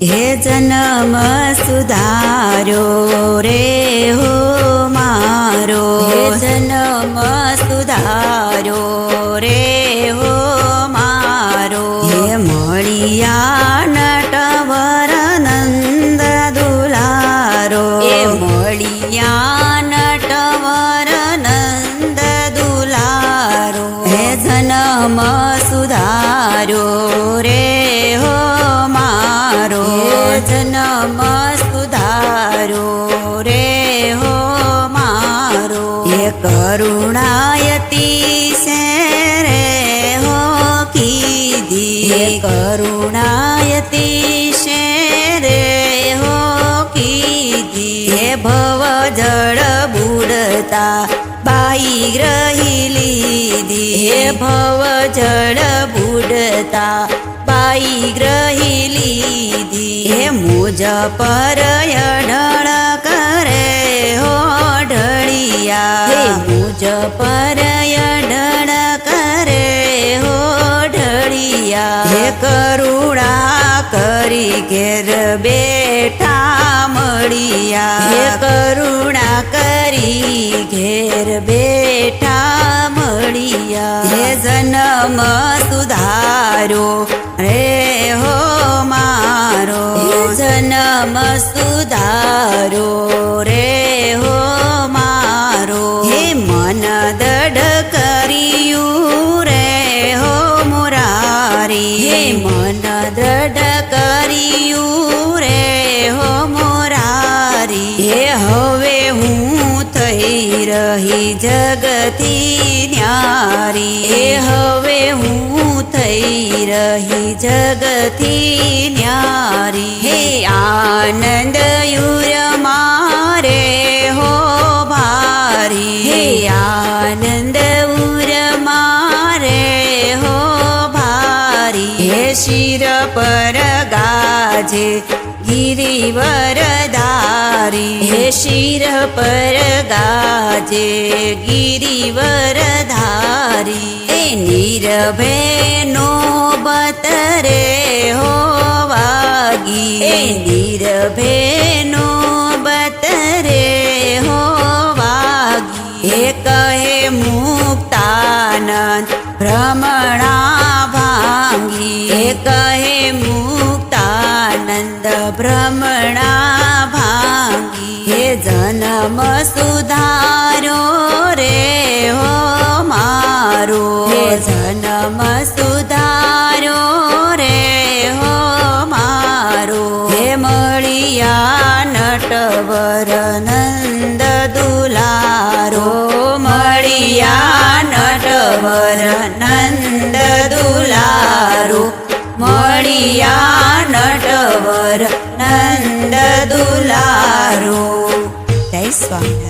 હે જન્મ સુધારો રે હો મારો. હે જન્મ સુધારો રે હો મારો. હે મળિયા નટવર નંદ દુલારો. હે મળિયા નટવર નંદ દુલારો. હે જન્મ સુધાર્યો સુધાર્યો રે હો મારો. એ કરુણાયતી સે રે હો કીધી. એ કરુણાયતી સે રે હો કીધી. એ ભવ જળ બુડતા બાઈ ગ્રહી લીધી. હે ભવ જળ બુડતા બાઈ ગ્રહી લીધી હે મુજ પર અઢળ કરે હો ઢળિયા. હે મુજ પર અઢળ કરે હો ઢળિયા. હે કરુણા કરી ઘેર બેઠા મળિયા. હે કરુણા કરી ઘેર બેઠા મળિયા. હે જન્મ સુધારો સુધારો રે હો મારો. હે મન દડ કર્યું રે હો મોરારી. હે મન દઢ કર્યું રે હો મોરારી. હે હવે હું થઈ રહી જગતી ન્યારી. હે હવે હું થઈ રહી જગતી ન્યારી. હે આનંદ યુર મારે હો ભારી. હે આનંદ ઉર મારે હો ભારી. હે શિર પર ગાજે ગિરિવર ધારી હે શિર પર ગાજે ગિરિવર ધારી હે નીરભે વાગી હે નીરભે નો બતરે હો એ કહે મુક્તાનંદ, ભ્રમણા ભાંગી. એ કહે મુક્તાનંદ, ભ્રમણા ભાંગી. હે જન્મ સુધારો રે હો મારો. હે જન્મ સુધારો નટવર નંદ દુલારો મળિયા નટવર નંદ દુલારો મળિયા નટવર નંદ દુલારો જય સ્વામિનારાયણ